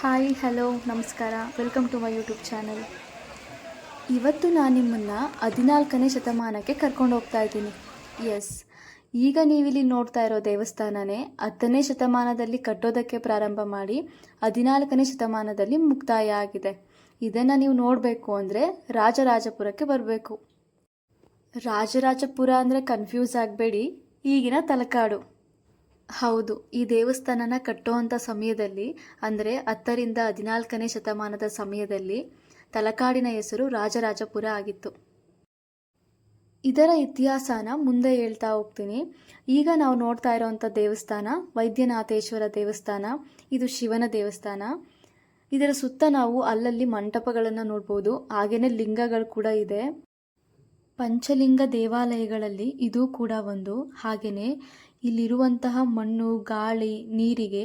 Hi, hello, ನಮಸ್ಕಾರ. Welcome to my YouTube channel ಇವತ್ತು ನಾನು ನಿಮ್ಮನ್ನು ಹದಿನಾಲ್ಕನೇ ಶತಮಾನಕ್ಕೆ ಕರ್ಕೊಂಡು ಹೋಗ್ತಾ ಇದ್ದೀನಿ. ಎಸ್ ಈಗ ನೀವಿಲ್ಲಿ ನೋಡ್ತಾ ಇರೋ ದೇವಸ್ಥಾನನೇ ಹತ್ತನೇ ಶತಮಾನದಲ್ಲಿ ಕಟ್ಟೋದಕ್ಕೆ ಪ್ರಾರಂಭ ಮಾಡಿ ಹದಿನಾಲ್ಕನೇ ಶತಮಾನದಲ್ಲಿ ಮುಕ್ತಾಯ ಆಗಿದೆ. ಇದನ್ನು ನೀವು ನೋಡಬೇಕು ಅಂದರೆ ರಾಜರಾಜಪುರಕ್ಕೆ ಬರಬೇಕು. ರಾಜರಾಜಪುರ ಅಂದರೆ ಕನ್ಫ್ಯೂಸ್ ಆಗಬೇಡಿ. ಈಗಿನ ತಲಕಾಡು. ಹೌದು, ಈ ದೇವಸ್ಥಾನನ ಕಟ್ಟುವಂಥ ಸಮಯದಲ್ಲಿ, ಅಂದರೆ ಹತ್ತರಿಂದ ಹದಿನಾಲ್ಕನೇ ಶತಮಾನದ ಸಮಯದಲ್ಲಿ ತಲಕಾಡಿನ ಹೆಸರು ರಾಜರಾಜಪುರ ಆಗಿತ್ತು. ಇದರ ಇತಿಹಾಸನ ಮುಂದೆ ಹೇಳ್ತಾ ಹೋಗ್ತೀನಿ. ಈಗ ನಾವು ನೋಡ್ತಾ ಇರೋವಂಥ ದೇವಸ್ಥಾನ, ವೈದ್ಯನಾಥೇಶ್ವರ ದೇವಸ್ಥಾನ, ಇದು ಶಿವನ ದೇವಸ್ಥಾನ. ಇದರ ಸುತ್ತ ನಾವು ಅಲ್ಲಲ್ಲಿ ಮಂಟಪಗಳನ್ನು ನೋಡ್ಬೋದು ಹಾಗೆಯೇ ಲಿಂಗಗಳು ಕೂಡ ಇದೆ. ಪಂಚಲಿಂಗ ದೇವಾಲಯಗಳಲ್ಲಿ ಇದು ಕೂಡ ಒಂದು ಹಾಗೆಯೇ ಇಲ್ಲಿರುವಂತಹ ಮಣ್ಣು, ಗಾಳಿ, ನೀರಿಗೆ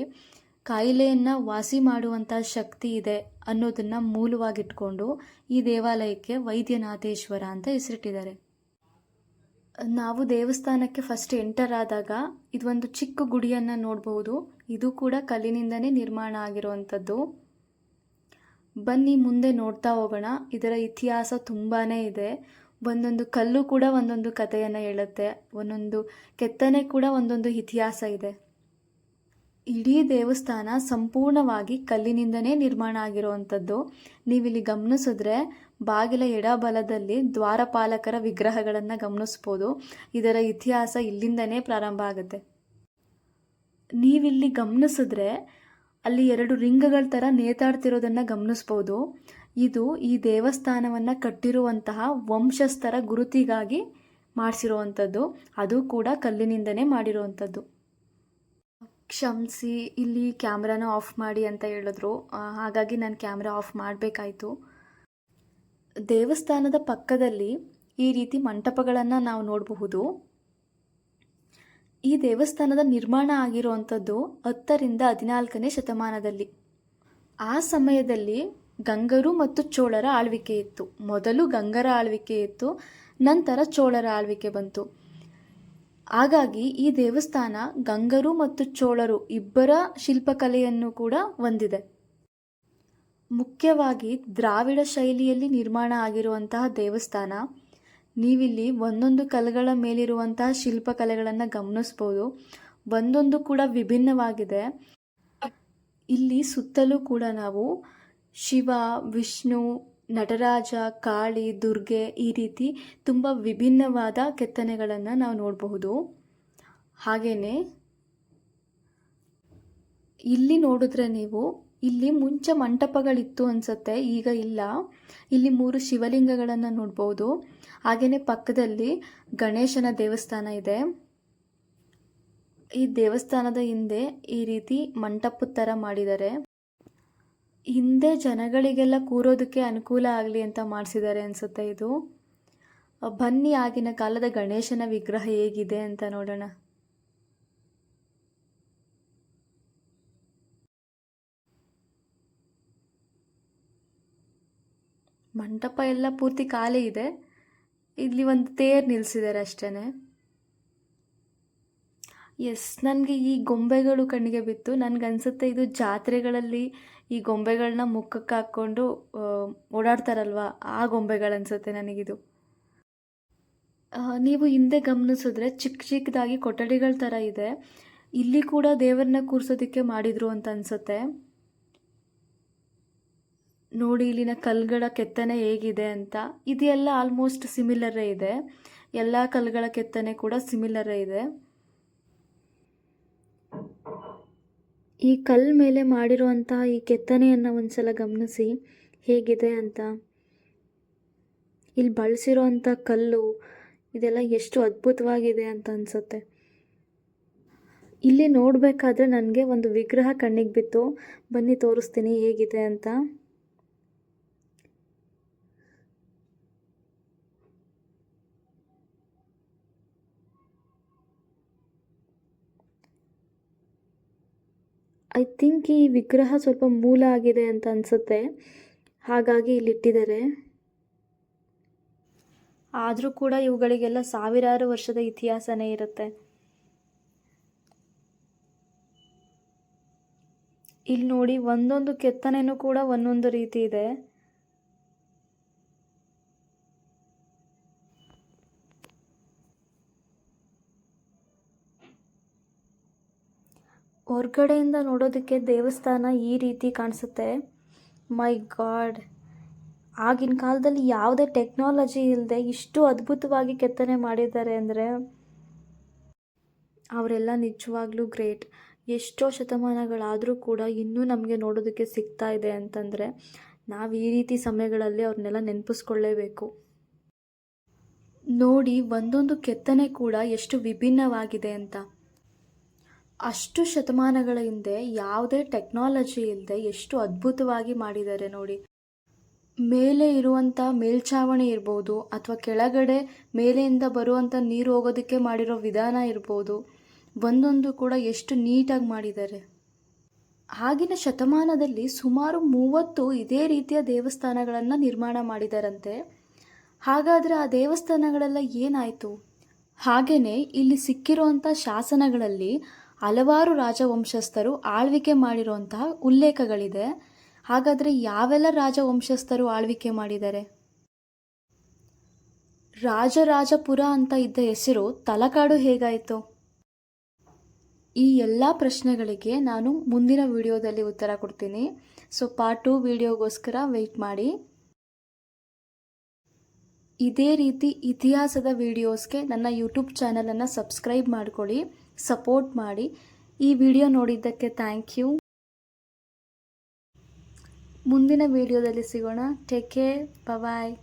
ಕಾಯಿಲೆಯನ್ನು ವಾಸಿ ಮಾಡುವಂಥ ಶಕ್ತಿ ಇದೆ ಅನ್ನೋದನ್ನು ಮೂಲವಾಗಿಟ್ಕೊಂಡು ಈ ದೇವಾಲಯಕ್ಕೆ ವೈದ್ಯನಾಥೇಶ್ವರ ಅಂತ ಹೆಸರಿಟ್ಟಿದ್ದಾರೆ. ನಾವು ದೇವಸ್ಥಾನಕ್ಕೆ ಫಸ್ಟ್ ಎಂಟರ್ ಆದಾಗ ಇದೊಂದು ಚಿಕ್ಕ ಗುಡಿಯನ್ನು ನೋಡಬಹುದು ಇದು ಕೂಡ ಕಲ್ಲಿನಿಂದನೇ ನಿರ್ಮಾಣ ಆಗಿರುವಂಥದ್ದು. ಬನ್ನಿ ಮುಂದೆ ನೋಡ್ತಾ ಹೋಗೋಣ. ಇದರ ಇತಿಹಾಸ ತುಂಬಾ ಇದೆ. ಒಂದೊಂದು ಕಲ್ಲು ಕೂಡ ಒಂದೊಂದು ಕಥೆಯನ್ನು ಹೇಳುತ್ತೆ, ಒಂದೊಂದು ಕೆತ್ತನೆ ಕೂಡ ಒಂದೊಂದು ಇತಿಹಾಸ ಇದೆ. ಇಡೀ ದೇವಸ್ಥಾನ ಸಂಪೂರ್ಣವಾಗಿ ಕಲ್ಲಿನಿಂದನೇ ನಿರ್ಮಾಣ ಆಗಿರುವಂಥದ್ದು. ನೀವಿಲ್ಲಿ ಗಮನಿಸಿದ್ರೆ ಬಾಗಿಲ ಎಡಬಲದಲ್ಲಿ ದ್ವಾರಪಾಲಕರ ವಿಗ್ರಹಗಳನ್ನು ಗಮನಿಸ್ಬೋದು. ಇದರ ಇತಿಹಾಸ ಇಲ್ಲಿಂದನೇ ಪ್ರಾರಂಭ ಆಗುತ್ತೆ. ನೀವಿಲ್ಲಿ ಗಮನಿಸಿದ್ರೆ ಅಲ್ಲಿ ಎರಡು ರಿಂಗ್ಗಳ ಥರ ನೇತಾಡ್ತಿರೋದನ್ನು ಗಮನಿಸ್ಬೋದು. ಇದು ಈ ದೇವಸ್ಥಾನವನ್ನು ಕಟ್ಟಿರುವಂತಹ ವಂಶಸ್ಥರ ಗುರುತಿಗಾಗಿ ಮಾಡಿಸಿರುವಂಥದ್ದು. ಅದು ಕೂಡ ಕಲ್ಲಿನಿಂದನೇ ಮಾಡಿರುವಂಥದ್ದು. ಕ್ಷಮಿಸಿ, ಇಲ್ಲಿ ಕ್ಯಾಮ್ರಾನ ಆಫ್ ಮಾಡಿ ಅಂತ ಹೇಳಿದ್ರು. ಹಾಗಾಗಿ ನಾನು ಕ್ಯಾಮ್ರಾ ಆಫ್ ಮಾಡಬೇಕಾಯಿತು. ದೇವಸ್ಥಾನದ ಪಕ್ಕದಲ್ಲಿ ಈ ರೀತಿ ಮಂಟಪಗಳನ್ನು ನಾವು ನೋಡಬಹುದು. ಈ ದೇವಸ್ಥಾನದ ನಿರ್ಮಾಣ ಆಗಿರುವಂಥದ್ದು ಹತ್ತರಿಂದ ಹದಿನಾಲ್ಕನೇ ಶತಮಾನದಲ್ಲಿ. ಆ ಸಮಯದಲ್ಲಿ ಗಂಗರು ಮತ್ತು ಚೋಳರ ಆಳ್ವಿಕೆ ಇತ್ತು. ಮೊದಲು ಗಂಗರ ಆಳ್ವಿಕೆ ಇತ್ತು, ನಂತರ ಚೋಳರ ಆಳ್ವಿಕೆ ಬಂತು. ಹಾಗಾಗಿ ಈ ದೇವಸ್ಥಾನ ಗಂಗರು ಮತ್ತು ಚೋಳರು ಇಬ್ಬರ ಶಿಲ್ಪಕಲೆಯನ್ನು ಕೂಡ ಹೊಂದಿದೆ. ಮುಖ್ಯವಾಗಿ ದ್ರಾವಿಡ ಶೈಲಿಯಲ್ಲಿ ನಿರ್ಮಾಣ ಆಗಿರುವಂತಹ ದೇವಸ್ಥಾನ, ನೀವಿಲ್ಲಿ ಒಂದೊಂದು ಕಲೆಗಳ ಮೇಲಿರುವಂತಹ ಶಿಲ್ಪಕಲೆಗಳನ್ನು ಗಮನಿಸ್ಬೋದು. ಒಂದೊಂದು ಕೂಡ ವಿಭಿನ್ನವಾಗಿದೆ. ಇಲ್ಲಿ ಸುತ್ತಲೂ ಕೂಡ ನಾವು ಶಿವ, ವಿಷ್ಣು, ನಟರಾಜ, ಕಾಳಿ, ದುರ್ಗೆ ಈ ರೀತಿ ತುಂಬ ವಿಭಿನ್ನವಾದ ಕೆತ್ತನೆಗಳನ್ನು ನಾವು ನೋಡಬಹುದು. ಹಾಗೆಯೇ ಇಲ್ಲಿ ನೋಡಿದ್ರೆ ನೀವು ಇಲ್ಲಿ ಮುಂಚೆ ಮಂಟಪಗಳಿತ್ತು ಅನಿಸುತ್ತೆ, ಈಗ ಇಲ್ಲ. ಇಲ್ಲಿ ಮೂರು ಶಿವಲಿಂಗಗಳನ್ನು ನೋಡ್ಬೋದು ಹಾಗೆಯೇ ಪಕ್ಕದಲ್ಲಿ ಗಣೇಶನ ದೇವಸ್ಥಾನ ಇದೆ. ಈ ದೇವಸ್ಥಾನದ ಹಿಂದೆ ಈ ರೀತಿ ಮಂಟಪದ ಥರ ಮಾಡಿದ್ದಾರೆ. ಹಿಂದೆ ಜನಗಳಿಗೆಲ್ಲ ಕೂರೋದಕ್ಕೆ ಅನುಕೂಲ ಆಗಲಿ ಅಂತ ಮಾಡಿಸಿದ್ದಾರೆ ಅನಿಸುತ್ತೆ ಇದು. ಬನ್ನಿ ಆಗಿನ ಕಾಲದ ಗಣೇಶನ ವಿಗ್ರಹ ಹೇಗಿದೆ ಅಂತ ನೋಡೋಣ. ಮಂಟಪ ಎಲ್ಲ ಪೂರ್ತಿ ಖಾಲಿ ಇದೆ. ಇಲ್ಲಿ ಒಂದು ತೇರು ನಿಲ್ಲಿಸಿದ್ದಾರೆ ಅಷ್ಟೇ ಎಸ್ ನನಗೆ ಈ ಗೊಂಬೆಗಳು ಕಣ್ಣಿಗೆ ಬಿತ್ತು. ನನಗನ್ಸುತ್ತೆ ಇದು ಜಾತ್ರೆಗಳಲ್ಲಿ ಈ ಗೊಂಬೆಗಳನ್ನ ಮುಖಕ್ಕೆ ಹಾಕ್ಕೊಂಡು ಓಡಾಡ್ತಾರಲ್ವ? ಆ ಗೊಂಬೆಗಳನ್ಸುತ್ತೆ ನನಗಿದು. ನೀವು ಹಿಂದೆ ಗಮನಿಸಿದ್ರೆ ಚಿಕ್ಕ ಚಿಕ್ಕದಾಗಿ ಕೊಠಡಿಗಳ ಥರ ಇದೆ. ಇಲ್ಲಿ ಕೂಡ ದೇವರನ್ನ ಕೂರಿಸೋದಕ್ಕೆ ಮಾಡಿದ್ರು ಅಂತ ಅನಿಸುತ್ತೆ. ನೋಡಿ, ಇಲ್ಲಿನ ಕಲ್ಗಳ ಕೆತ್ತನೆ ಹೇಗಿದೆ ಅಂತ. ಇದೆಲ್ಲ ಆಲ್ಮೋಸ್ಟ್ ಸಿಮಿಲರೇ ಇದೆ. ಎಲ್ಲ ಕಲ್ಗಳ ಕೆತ್ತನೆ ಕೂಡ ಸಿಮಿಲರೇ ಇದೆ. ಈ ಕಲ್ ಮೇಲೆ ಮಾಡಿರುವಂತಹ ಈ ಕೆತ್ತನೆಯನ್ನು ಒಂದ್ಸಲ ಗಮನಿಸಿ. ಹೇಗಿದೆ ಅಂತ. ಇಲ್ಲಿ ಬಳಸಿರುವಂಥ ಕಲ್ಲು ಇದೆಲ್ಲ ಎಷ್ಟು ಅದ್ಭುತವಾಗಿದೆ ಅಂತ ಅನಿಸುತ್ತೆ. ಇಲ್ಲಿ ನೋಡಬೇಕಾದ್ರೆ ನನಗೆ ಒಂದು ವಿಗ್ರಹ ಕಣ್ಣಿಗೆ ಬಿತ್ತು. ಬನ್ನಿ ತೋರಿಸ್ತೀನಿ ಹೇಗಿದೆ ಅಂತ. ಐ ಥಿಂಕ್ ಈ ವಿಗ್ರಹ ಸ್ವಲ್ಪ ಮೂಲ ಆಗಿದೆ ಅಂತ ಅನಿಸುತ್ತೆ. ಹಾಗಾಗಿ ಇಲ್ಲಿಟ್ಟಿದ್ದಾರೆ ಆದರೂ ಕೂಡ ಇವುಗಳಿಗೆಲ್ಲ ಸಾವಿರಾರು ವರ್ಷದ ಇತಿಹಾಸನೇ ಇರುತ್ತೆ. ಇಲ್ಲಿ ನೋಡಿ, ಒಂದೊಂದು ಕೆತ್ತನೆಯೂ ಕೂಡ ಒಂದೊಂದು ರೀತಿ ಇದೆ. ಹೊರ್ಗಡೆಯಿಂದ ನೋಡೋದಕ್ಕೆ ದೇವಸ್ಥಾನ ಈ ರೀತಿ ಕಾಣಿಸುತ್ತೆ. My god. ಆಗಿನ ಕಾಲದಲ್ಲಿ ಯಾವುದೇ ಟೆಕ್ನಾಲಜಿ ಇಲ್ಲದೆ ಇಷ್ಟು ಅದ್ಭುತವಾಗಿ ಕೆತ್ತನೆ ಮಾಡಿದ್ದಾರೆ ಅಂದರೆ ಅವರೆಲ್ಲ ನಿಜವಾಗ್ಲೂ ಗ್ರೇಟ್. ಎಷ್ಟೋ ಶತಮಾನಗಳಾದರೂ ಕೂಡ ಇನ್ನೂ ನಮಗೆ ನೋಡೋದಕ್ಕೆ ಸಿಗ್ತಾ ಇದೆ ಅಂತಂದರೆ ನಾವು ಈ ರೀತಿ ಸಮಯಗಳಲ್ಲಿ ಅವ್ರನ್ನೆಲ್ಲ ನೆನಪಿಸ್ಕೊಳ್ಳೇಬೇಕು. ನೋಡಿ, ಒಂದೊಂದು ಕೆತ್ತನೆ ಕೂಡ ಎಷ್ಟು ವಿಭಿನ್ನವಾಗಿದೆ ಅಂತ. ಅಷ್ಟು ಶತಮಾನಗಳ ಹಿಂದೆ ಯಾವುದೇ ಟೆಕ್ನಾಲಜಿ ಇಲ್ಲದೆ ಎಷ್ಟು ಅದ್ಭುತವಾಗಿ ಮಾಡಿದ್ದಾರೆ ನೋಡಿ. ಮೇಲೆ ಇರುವಂಥ ಮೇಲ್ಛಾವಣಿ ಇರ್ಬೋದು ಅಥವಾ ಕೆಳಗಡೆ ಮೇಲೆಯಿಂದ ಬರುವಂಥ ನೀರು ಹೋಗೋದಕ್ಕೆ ಮಾಡಿರೋ ವಿಧಾನ ಇರ್ಬೋದು, ಒಂದೊಂದು ಕೂಡ ಎಷ್ಟು ನೀಟಾಗಿ ಮಾಡಿದ್ದಾರೆ. ಆಗಿನ ಶತಮಾನದಲ್ಲಿ ಸುಮಾರು ಮೂವತ್ತು ಇದೇ ರೀತಿಯ ದೇವಸ್ಥಾನಗಳನ್ನು ನಿರ್ಮಾಣ ಮಾಡಿದಾರಂತೆ. ಹಾಗಾದರೆ ಆ ದೇವಸ್ಥಾನಗಳೆಲ್ಲ ಏನಾಯಿತು? ಹಾಗೆಯೇ ಇಲ್ಲಿ ಸಿಕ್ಕಿರುವಂಥ ಶಾಸನಗಳಲ್ಲಿ ಹಲವಾರು ರಾಜವಂಶಸ್ಥರು ಆಳ್ವಿಕೆ ಮಾಡಿರುವಂತಹ ಉಲ್ಲೇಖಗಳಿದೆ. ಹಾಗಾದರೆ ಯಾವೆಲ್ಲ ರಾಜವಂಶಸ್ಥರು ಆಳ್ವಿಕೆ ಮಾಡಿದ್ದಾರೆ? ರಾಜರಾಜಪುರ ಅಂತ ಇದ್ದ ಹೆಸರು ತಲಕಾಡು ಹೇಗಾಯಿತು? ಈ ಎಲ್ಲ ಪ್ರಶ್ನೆಗಳಿಗೆ ನಾನು ಮುಂದಿನ ವಿಡಿಯೋದಲ್ಲಿ ಉತ್ತರ ಕೊಡ್ತೀನಿ. ಸೊ ಪಾರ್ಟ್ ಟು ವಿಡಿಯೋಗೋಸ್ಕರ ವೆಯ್ಟ್ ಮಾಡಿ. ಇದೇ ರೀತಿ ಇತಿಹಾಸದ ವಿಡಿಯೋಸ್ಗೆ ನನ್ನ ಯೂಟ್ಯೂಬ್ ಚಾನಲನ್ನು ಸಬ್ಸ್ಕ್ರೈಬ್ ಮಾಡ್ಕೊಳ್ಳಿ. ಸಪೋರ್ಟ್ ಮಾಡಿ. ಈ ವಿಡಿಯೋ ನೋಡಿದ್ದಕ್ಕೆ ಥ್ಯಾಂಕ್ ಯು ಮುಂದಿನ ವಿಡಿಯೋದಲ್ಲಿ ಸಿಗೋಣ. Take care bye